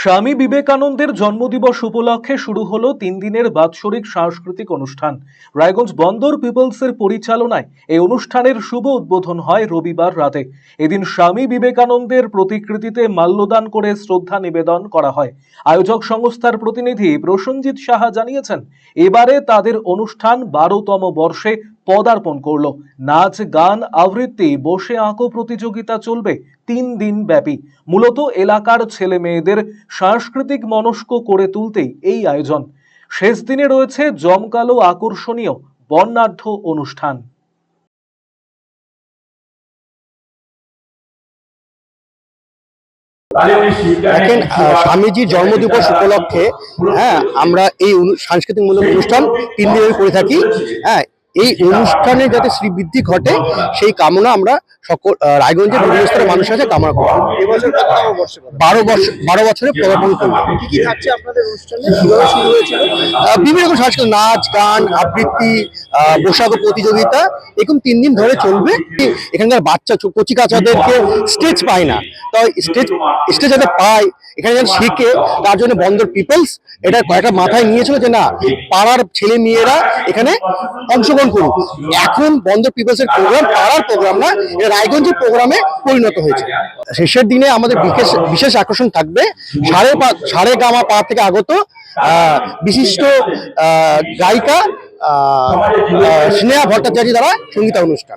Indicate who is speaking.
Speaker 1: স্বামী বিবেকানন্দের জন্মদিবস উপলক্ষে শুরু হলো তিন দিনের বাৎসরিক সাংস্কৃতিক অনুষ্ঠান। রায়গঞ্জ বন্দর পিপলসের পরিচালনায় এই অনুষ্ঠানের শুভ উদ্বোধন হয় রবিবার রাতে। এদিন স্বামী বিবেকানন্দের প্রতিকৃতিতে মাল্যদান করে শ্রদ্ধা নিবেদন করা হয়। আয়োজক সংস্থার প্রতিনিধি প্রসঞ্জিৎ সাহা জানিয়েছেন, এবারে তাদের অনুষ্ঠান বারোতম বর্ষে পদার্পণ করল। নাচ, গান, আবৃত্তি, বসে আঁকো প্রতিযোগিতা চলবে তিন দিন ব্যাপী। মূলত এলাকার ছেলে মেয়েদের সাংস্কৃতিক মনস্ক করে তুলতেই এই আয়োজন। শেষ দিনে রয়েছে জমকালো আকর্ষণীয় বর্ণাঢ্য অনুষ্ঠান।
Speaker 2: দেখেন স্বামীজির জন্মদিবস উপলক্ষে হ্যাঁ আমরা এই অনু- সাংস্কৃতিকমূলক অনুষ্ঠান তিন দিনের করে থাকি। হ্যাঁ এই অনুষ্ঠানে যাতে শ্রীবৃদ্ধি ঘটে সেই কামনা আমরা সকল রায়গঞ্জের বিভিন্ন স্তরের মানুষের কাছে কামনা করি
Speaker 3: এবছর কততম বর্ষে পড়া?
Speaker 2: বারো বছর বারো বছরে পদার্পণ করব। বিভিন্ন রকম সাংস্কৃতিক নাচ গান আবৃত্তি বৈশাখ প্রতিযোগিতা এরকম তিন দিন ধরে চলবে। এখানকার বাচ্চা কচি কাচাদেরকে স্টেজ পায় না। তো স্টেজ স্টেজ যাতে পায় এখানে যেন শিখে তার জন্য বন্দর পিপলস এটা কয়েকটা মাথায় নিয়েছিল যে না পাড়ার ছেলে মেয়েরা এখানে অংশগ্রহণ করুক এখন বন্ধ পিপলস এর প্রোগ্রাম পাড়ার প্রোগ্রাম না রায়গঞ্জের প্রোগ্রামে পরিণত হয়েছে। শেষের দিনে আমাদের বিশেষ বিশেষ আকর্ষণ থাকবে সাড়ে সাড়ে গামা পাড়া থেকে আগত বিশিষ্ট গায়িকা স্নেহা ভট্টাচার্য দ্বারা সঙ্গীতা অনুষ্ঠান